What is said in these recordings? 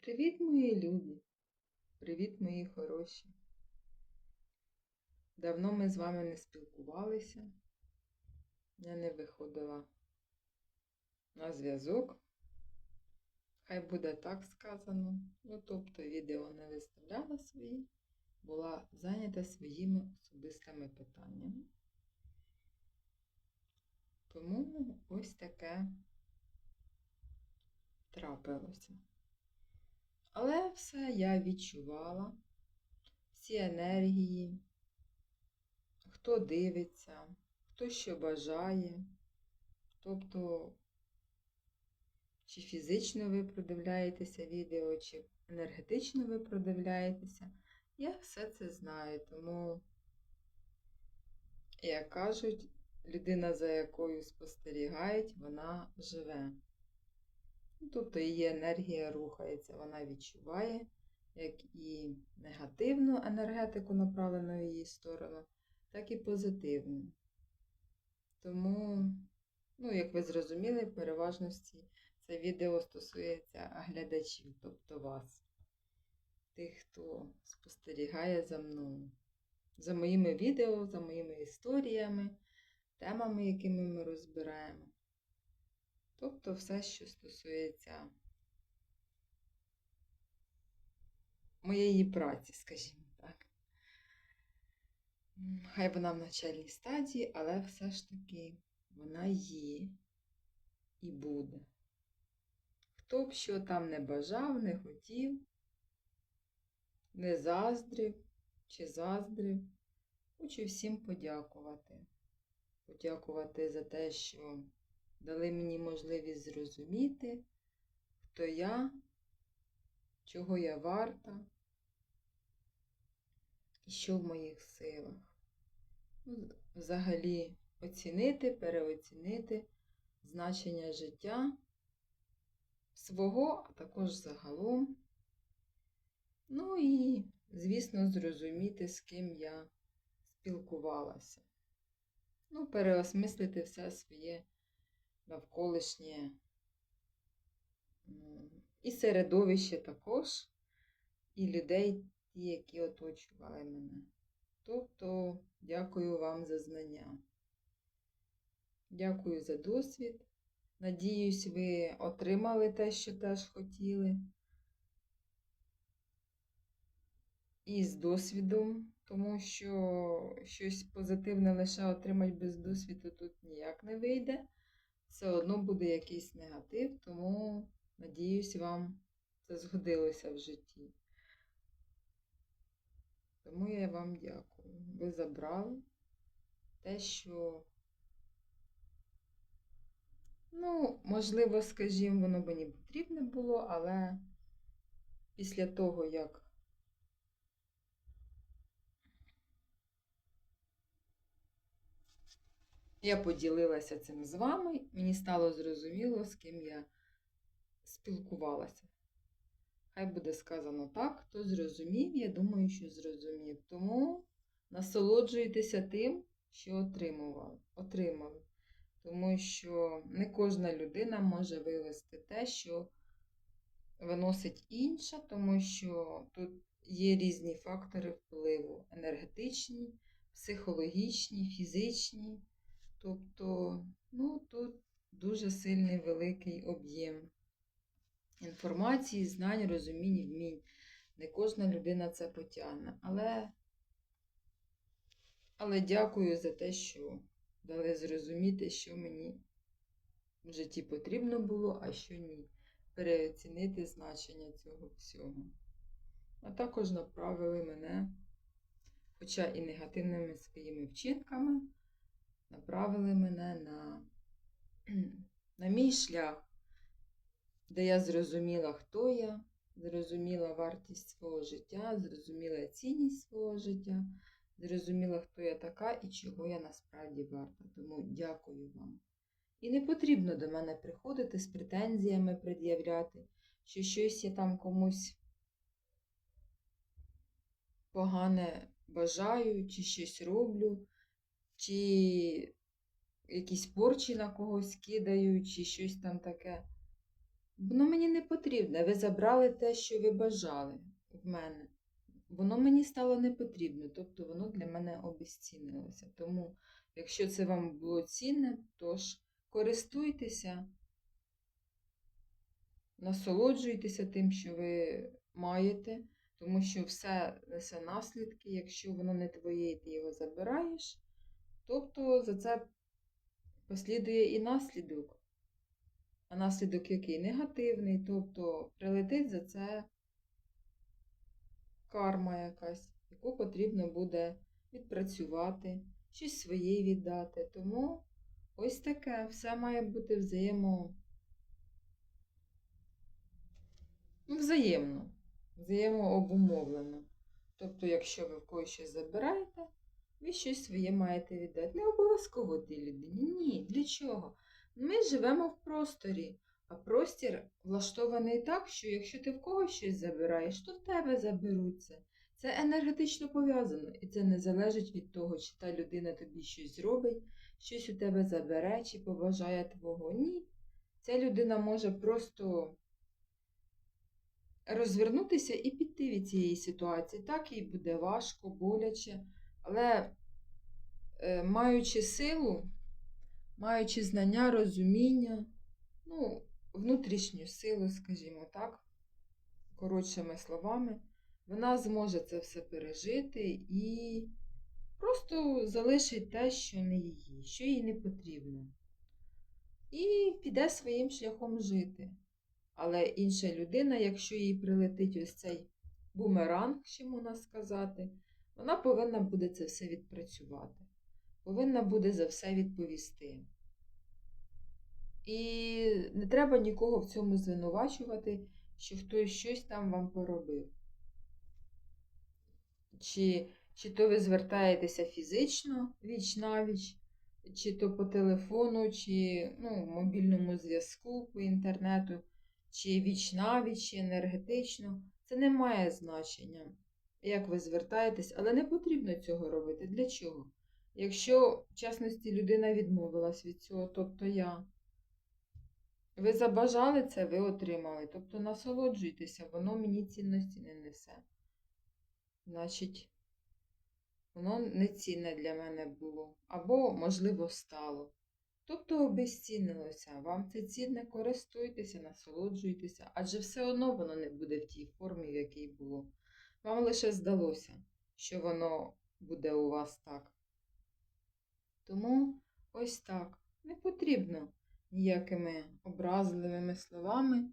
Привіт, мої любі! Привіт, мої хороші! Давно ми з вами не спілкувалися. Я не виходила на зв'язок. Хай буде так сказано. Ну, тобто відео не виставляла свої, була зайнята своїми особистими питаннями. Тому ось таке трапилося. Але все я відчувала, всі енергії, хто дивиться, хто що бажає. Тобто, чи фізично ви продивляєтеся відео, чи енергетично ви продивляєтеся, я все це знаю, тому, як кажуть, людина, за якою спостерігають, вона живе. Ну, Тобто її енергія рухається, вона відчуває, як і негативну енергетику, направлену в її сторону, так і позитивну. Тому, ну, як ви зрозуміли, в переважності це відео стосується глядачів, тобто вас, тих, хто спостерігає за мною, за моїми відео, за моїми історіями, темами, якими ми розбираємо. Тобто все, що стосується моєї праці, скажімо так. Хай вона в начальній стадії, але все ж таки вона є і буде. Хто б що там не бажав, не хотів, не заздрив чи заздрив, хочу всім подякувати. Подякувати за те, що дали мені можливість зрозуміти, хто я, чого я варта і що в моїх силах. Ну, Взагалі оцінити, переоцінити значення життя свого, а також загалом. Ну і, звісно, зрозуміти, з ким я спілкувалася. Ну, переосмислити все своє навколишнє і середовище також, і людей, ті, які оточували мене. Тобто, дякую вам за знання. Дякую за досвід. Надіюсь, ви отримали те, що теж хотіли. І з досвідом, тому що щось позитивне лише отримати без досвіду тут ніяк не вийде все одно буде якийсь негатив, тому, надіюсь, вам це згодилося в житті. Тому я вам дякую. Ви забрали те, що, ну, можливо, скажімо, воно мені потрібне було, але після того, як Я поділилася цим з вами, мені стало зрозуміло, з ким я спілкувалася. Хай буде сказано так, хто зрозумів, я думаю, що зрозумів. Тому насолоджуйтеся тим, що отримували, отримали. Тому що не кожна людина може вивести те, що виносить інша, тому що тут є різні фактори впливу: енергетичні, психологічні, фізичні. Тобто, ну, тут дуже сильний великий об'єм інформації, знань, розумінь, вмінь. Не кожна людина це потягне. Але, але дякую за те, що дали зрозуміти, що мені в житті потрібно було, а що ні. Переоцінити значення цього всього. А також направили мене, хоча і негативними своїми вчинками направили мене на, на мій шлях, де я зрозуміла, хто я, зрозуміла вартість свого життя, зрозуміла цінність свого життя, зрозуміла, хто я така і чого я насправді варта. Тому дякую вам. І не потрібно до мене приходити з претензіями пред'являти, що щось я там комусь погане бажаю, чи щось роблю чи якісь порчі на когось кидаю, чи щось там таке. Воно мені не потрібне. Ви забрали те, що ви бажали в мене. Воно мені стало не потрібно, тобто воно для мене обезцінилося. Тому, якщо це вам було цінне, то ж користуйтеся, насолоджуйтеся тим, що ви маєте, тому що все несе наслідки. Якщо воно не твоє, і ти його забираєш, тобто за це послідує і наслідок. А наслідок який? Негативний, тобто прилетить за це карма якась, яку потрібно буде відпрацювати, щось своє віддати. Тому ось таке, все має бути взаємо... ну, взаємно, взаємообумовлено. Тобто, якщо ви в когось щось забираєте, ви щось своє маєте віддати. Не обов'язково тій людині. Ні, для чого? Ми живемо в просторі, а простір влаштований так, що якщо ти в когось щось забираєш, то в тебе заберуться. Це енергетично пов'язано, і це не залежить від того, чи та людина тобі щось зробить, щось у тебе забере, чи побажає твого. Ні. Ця людина може просто розвернутися і піти від цієї ситуації. Так їй буде важко, боляче, але е, маючи силу, маючи знання, розуміння, ну, внутрішню силу, скажімо так, коротшими словами, вона зможе це все пережити і просто залишить те, що не її, що їй не потрібно. І піде своїм шляхом жити. Але інша людина, якщо їй прилетить ось цей бумеранг, що можна сказати, вона повинна буде це все відпрацювати. Повинна буде за все відповісти. І не треба нікого в цьому звинувачувати, що хтось щось там вам поробив. Чи, чи то ви звертаєтеся фізично віч навіч, чи то по телефону, чи ну, мобільному зв'язку по інтернету, чи віч навіч, чи енергетично. Це не має значення, як ви звертаєтесь, але не потрібно цього робити. Для чого? Якщо, в частності, людина відмовилась від цього, тобто я. Ви забажали це, ви отримали. Тобто насолоджуйтеся, воно мені цінності не несе. Значить, воно не цінне для мене було. Або, можливо, стало. Тобто обезцінилося. Вам це цінне, користуйтеся, насолоджуйтеся, адже все одно воно не буде в тій формі, в якій було. Вам лише здалося, що воно буде у вас так. Тому ось так. Не потрібно ніякими образливими словами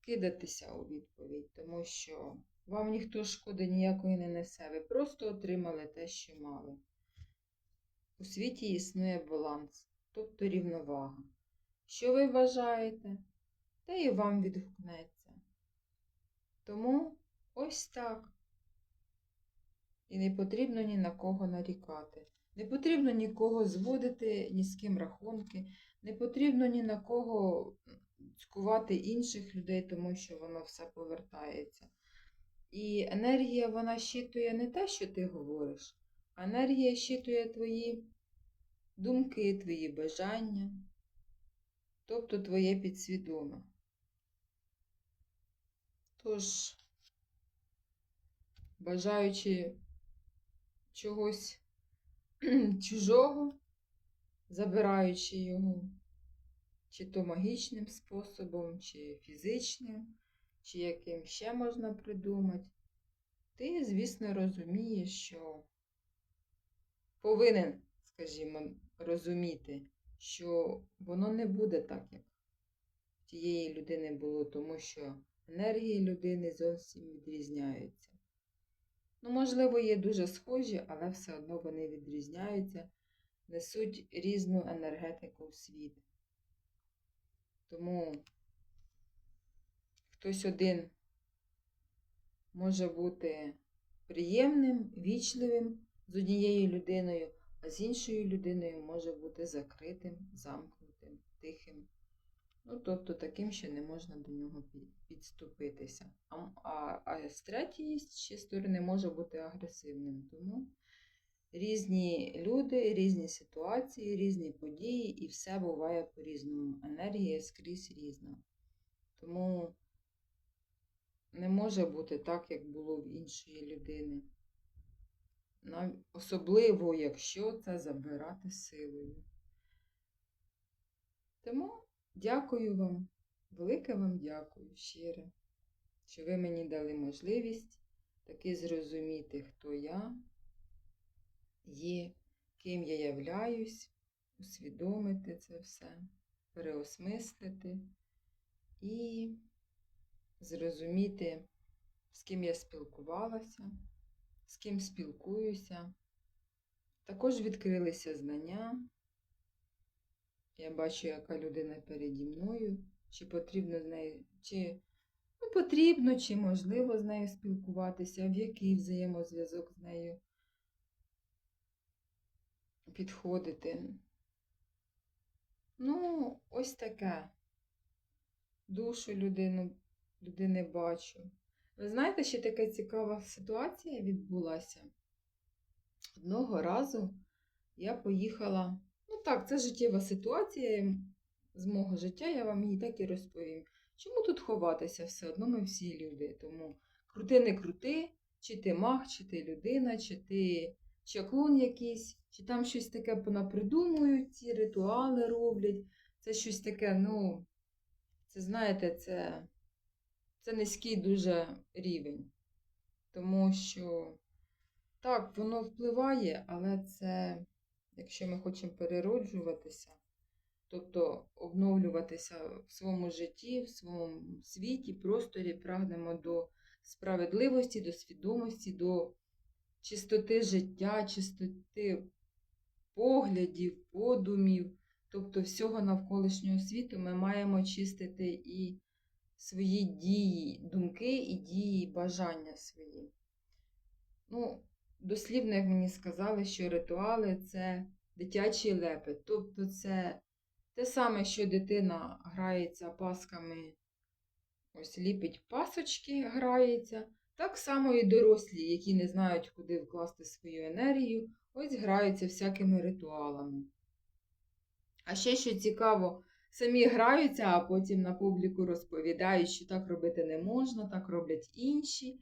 кидатися у відповідь, тому що вам ніхто шкоди ніякої не несе. Ви просто отримали те, що мали. У світі існує баланс, тобто рівновага. Що ви вважаєте, те і вам відгукнеться. Тому ось так. І не потрібно ні на кого нарікати. Не потрібно нікого зводити, ні з ким рахунки. Не потрібно ні на кого цькувати інших людей, тому що воно все повертається. І енергія вона щитує не те, що ти говориш, а енергія щитує твої думки, твої бажання, тобто твоє підсвідоме. Тож, бажаючи чогось чужого, забираючи його, чи то магічним способом, чи фізичним, чи яким ще можна придумати, ти, звісно, розумієш, що повинен, скажімо, розуміти, що воно не буде так, як тієї людини було, тому що енергії людини зовсім відрізняються. Ну, можливо, є дуже схожі, але все одно вони відрізняються несуть різну енергетику в світ. Тому хтось один може бути приємним, вічливим з однією людиною, а з іншою людиною може бути закритим, замкнутим, тихим. Ну, тобто таким, що не можна до нього підступитися. А, а, а з третьої ще сторони може бути агресивним. Тому різні люди, різні ситуації, різні події, і все буває по-різному. Енергія скрізь різна. Тому не може бути так, як було в іншої людини. Особливо, якщо це забирати силою. Тому дякую вам, велике вам дякую щире, що ви мені дали можливість таки зрозуміти, хто я є, ким я являюсь, усвідомити це все, переосмислити і зрозуміти, з ким я спілкувалася, з ким спілкуюся. Також відкрилися знання. Я бачу, яка людина переді мною, чи потрібно з нею, чи ну, потрібно, чи можливо з нею спілкуватися, в який взаємозв'язок з нею підходити. Ну, ось таке. Душу людину, людини бачу. Ви знаєте, ще така цікава ситуація відбулася. Одного разу я поїхала. Ну так, це життєва ситуація з мого життя, я вам її так і розповім. Чому тут ховатися? Все одно ми всі люди. Тому крути не крути, чи ти маг, чи ти людина, чи ти чаклун якийсь, чи там щось таке понапридумують, ці ритуали роблять. Це щось таке, ну, це знаєте, це, це низький дуже рівень. Тому що так, воно впливає, але це, якщо ми хочемо перероджуватися, тобто обновлюватися в своєму житті, в своєму світі, просторі, прагнемо до справедливості, до свідомості, до чистоти життя, чистоти поглядів, подумів, тобто всього навколишнього світу, ми маємо чистити і свої дії, думки і дії, бажання свої. Ну, дослівно, як мені сказали, що ритуали це дитячий лепет. Тобто це те саме, що дитина грається пасками, ось ліпить пасочки, грається. Так само і дорослі, які не знають, куди вкласти свою енергію, ось граються всякими ритуалами. А ще що цікаво, самі граються, а потім на публіку розповідають, що так робити не можна, так роблять інші.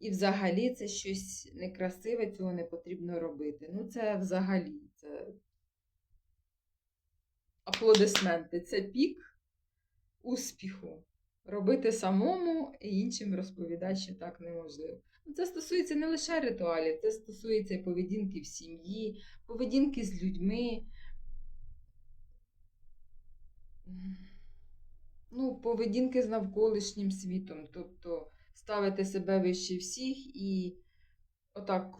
І взагалі це щось некрасиве, цього не потрібно робити. Ну, це взагалі це аплодисменти, це пік успіху. Робити самому і іншим розповідати, що так неможливо. Ну, Це стосується не лише ритуалів, це стосується і поведінки в сім'ї, поведінки з людьми. Ну, поведінки з навколишнім світом. Тобто ставити себе вище всіх і отак,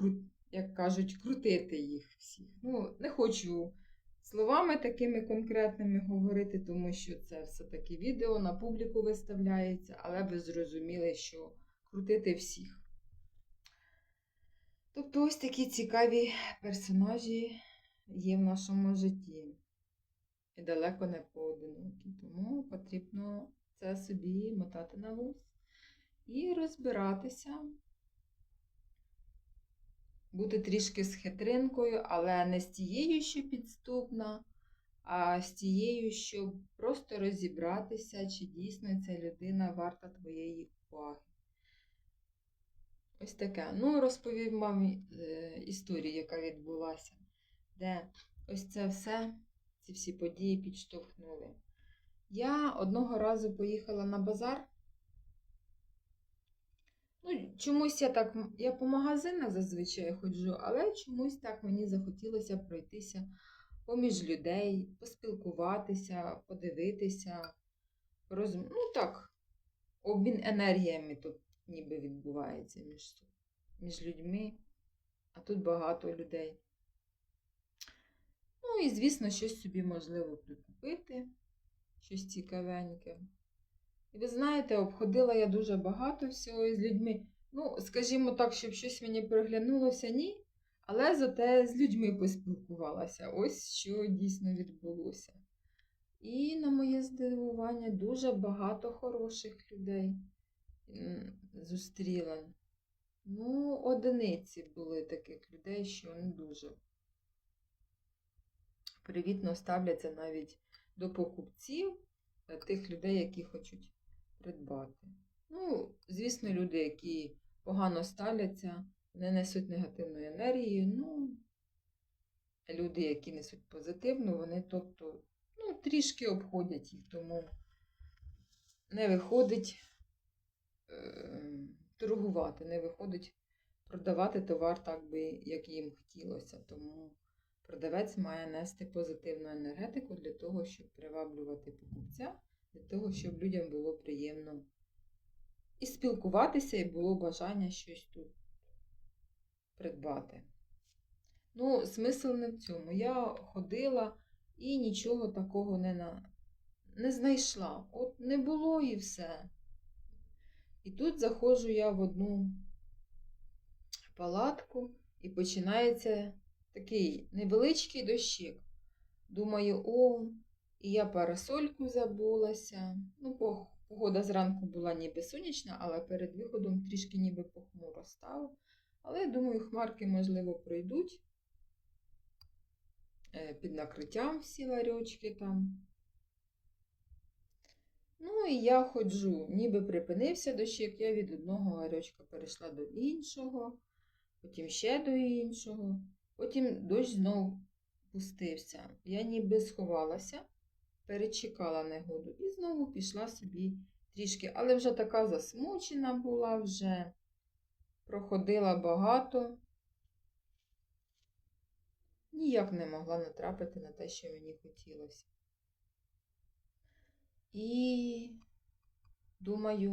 як кажуть, крутити їх всіх. Ну, не хочу словами такими конкретними говорити, тому що це все-таки відео на публіку виставляється, але ви зрозуміли, що крутити всіх. Тобто ось такі цікаві персонажі є в нашому житті. І далеко не поодинокі. Тому потрібно це собі мотати на вус і розбиратися. Бути трішки з хитринкою, але не з тією, що підступна, а з тією, щоб просто розібратися, чи дійсно ця людина варта твоєї уваги. Ось таке. Ну, розповім вам е, історію, яка відбулася, де ось це все, ці всі події підштовхнули. Я одного разу поїхала на базар. Ну, чомусь я так, я по магазинах зазвичай ходжу, але чомусь так мені захотілося пройтися поміж людей, поспілкуватися, подивитися, роз... ну так, обмін енергіями тут ніби відбувається між, між людьми, а тут багато людей. Ну і, звісно, щось собі можливо прикупити, щось цікавеньке. І ви знаєте, обходила я дуже багато всього із людьми. Ну, скажімо так, щоб щось мені приглянулося, ні. Але зате з людьми поспілкувалася. Ось що дійсно відбулося. І, на моє здивування, дуже багато хороших людей зустріла. Ну, одиниці були таких людей, що не дуже привітно ставляться навіть до покупців, е, тих людей, які хочуть придбати. Ну, звісно, люди, які погано ставляться, вони несуть негативну енергію. Ну, люди, які несуть позитивну, вони тобто, ну, трішки обходять їх, тому не виходить е, торгувати, не виходить продавати товар так би, як їм хотілося. Тому продавець має нести позитивну енергетику для того, щоб приваблювати покупця, для того, щоб людям було приємно і спілкуватися, і було бажання щось тут придбати. Ну, смисл не в цьому. Я ходила і нічого такого не, на... не знайшла. От не було і все. І тут заходжу я в одну палатку, і починається такий невеличкий дощик. Думаю, о, і я парасольку забулася. Ну, погода зранку була ніби сонячна, але перед виходом трішки ніби похмуро стало. Але я думаю, хмарки, можливо, пройдуть. Е, Під накриттям всі ларьочки там. Ну і я ходжу, ніби припинився дощик, я від одного ларьочка перейшла до іншого, потім ще до іншого, потім дощ знов пустився. Я ніби сховалася, перечекала негоду і знову пішла собі трішки, але вже така засмучена була, вже проходила багато. Ніяк не могла натрапити на те, що мені хотілося. І думаю,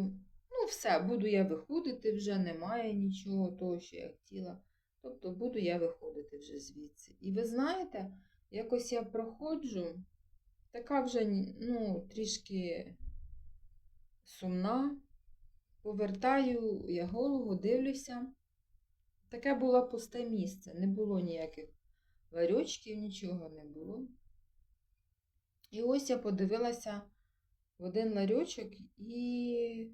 ну все, буду я виходити, вже немає нічого того, що я хотіла. Тобто буду я виходити вже звідси. І ви знаєте, якось я проходжу, така вже ну, трішки сумна. Повертаю я голову, дивлюся. Таке було пусте місце, не було ніяких ларьочків, нічого не було. І ось я подивилася в один ларьочок, і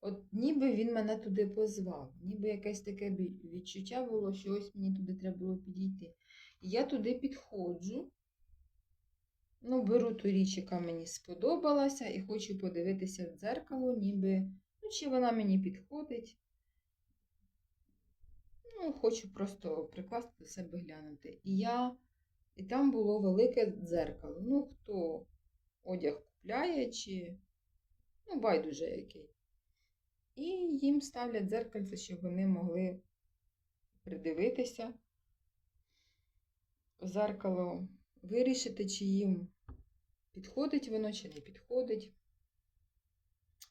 от ніби він мене туди позвав. Ніби якесь таке відчуття було, що ось мені туди треба було підійти. І я туди підходжу. Ну, беру ту річ, яка мені сподобалася, і хочу подивитися в дзеркало, ніби, ну, чи вона мені підходить. Ну, хочу просто прикласти до себе глянути. І я, і там було велике дзеркало. Ну, хто одяг купляє, чи, ну, байдуже який. І їм ставлять дзеркальце, щоб вони могли придивитися в зеркало, вирішити, чи їм підходить воно, чи не підходить.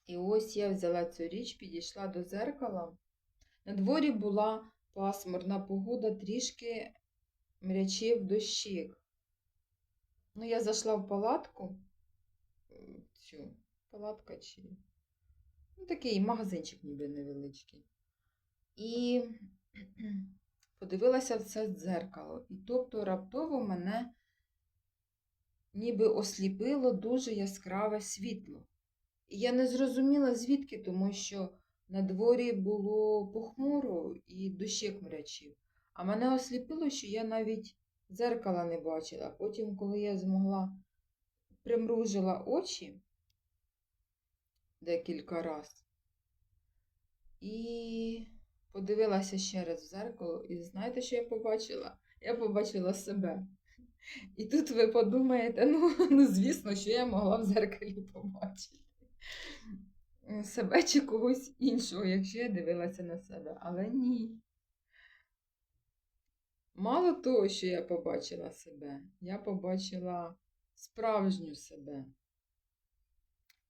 І ось я взяла цю річ, підійшла до зеркала. На дворі була пасмурна погода, трішки мрячив дощик. Ну, я зайшла в палатку, цю палатка чи ну, такий магазинчик ніби невеличкий. І подивилася в це дзеркало. І тобто раптово мене ніби осліпило дуже яскраве світло. І я не зрозуміла, звідки, тому що на дворі було похмуро і дощик мрячив. А мене осліпило, що я навіть дзеркала не бачила. Потім, коли я змогла примружила очі декілька разів і подивилася ще раз в зеркало, і знаєте, що я побачила? Я побачила себе. І тут ви подумаєте, ну, ну звісно, що я могла в зеркалі побачити. Себе чи когось іншого, якщо я дивилася на себе. Але ні. Мало того, що я побачила себе, я побачила справжню себе.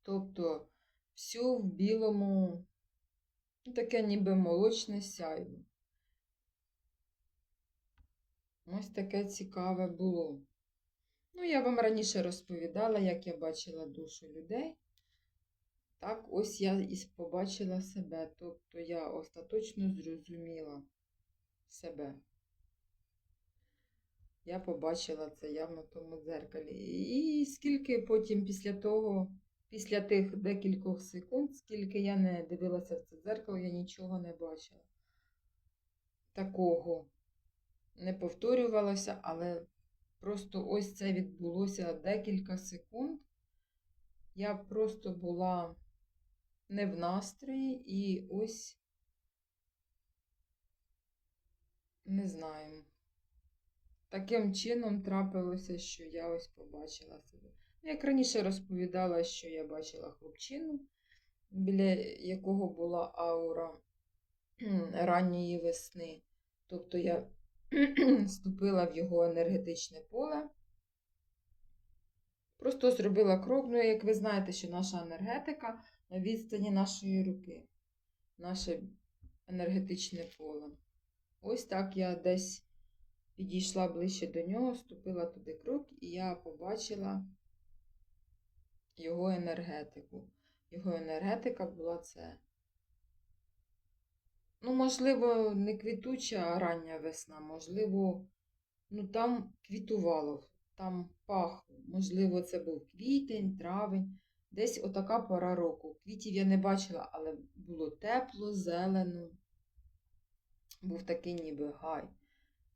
Тобто всю в білому, таке ніби молочне сяйво. Ось таке цікаве було. Ну, я вам раніше розповідала, як я бачила душу людей. Так, ось я і побачила себе. Тобто я остаточно зрозуміла себе. Я побачила це явно в тому дзеркалі. І скільки потім після того, після тих декількох секунд, скільки я не дивилася в це дзеркало, я нічого не бачила. Такого не повторювалося, але просто ось це відбулося декілька секунд. Я просто була не в настрої, і ось не знаю. Таким чином трапилося, що я ось побачила себе. Ну, Як раніше розповідала, що я бачила хлопчину, біля якого була аура ранньої весни. Тобто я вступила в його енергетичне поле. Просто зробила крок. Ну, як ви знаєте, що наша енергетика на відстані нашої руки, наше енергетичне поле. Ось так я десь підійшла ближче до нього, вступила туди крок, і я побачила його енергетику. Його енергетика була це. Ну, можливо, не квітуча а рання весна, можливо, ну там квітувало, там пахло. Можливо, це був квітень, травень, десь отака пора року. Квітів я не бачила, але було тепло, зелено. Був такий ніби гай,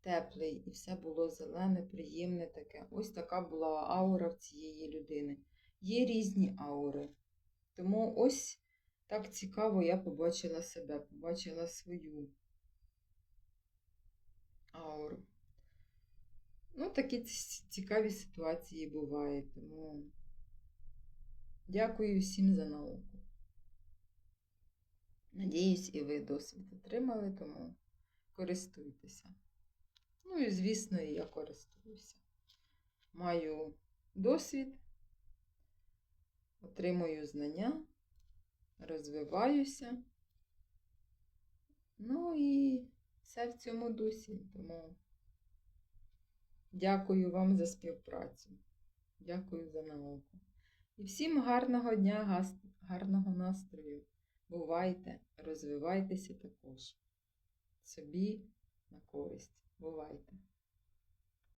теплий, і все було зелене, приємне таке. Ось така була аура в цієї людини. Є різні аури. Тому ось так цікаво я побачила себе, побачила свою ауру. Ну, такі цікаві ситуації бувають. Тому дякую всім за науку. Надіюсь, і ви досвід отримали, тому користуйтеся. Ну і, звісно, і я користуюся. Маю досвід, отримую знання, розвиваюся. Ну і все в цьому дусі. Тому дякую вам за співпрацю. Дякую за науку. І всім гарного дня, гарного настрою. Бувайте, розвивайтеся також. Собі на користь. Бувайте!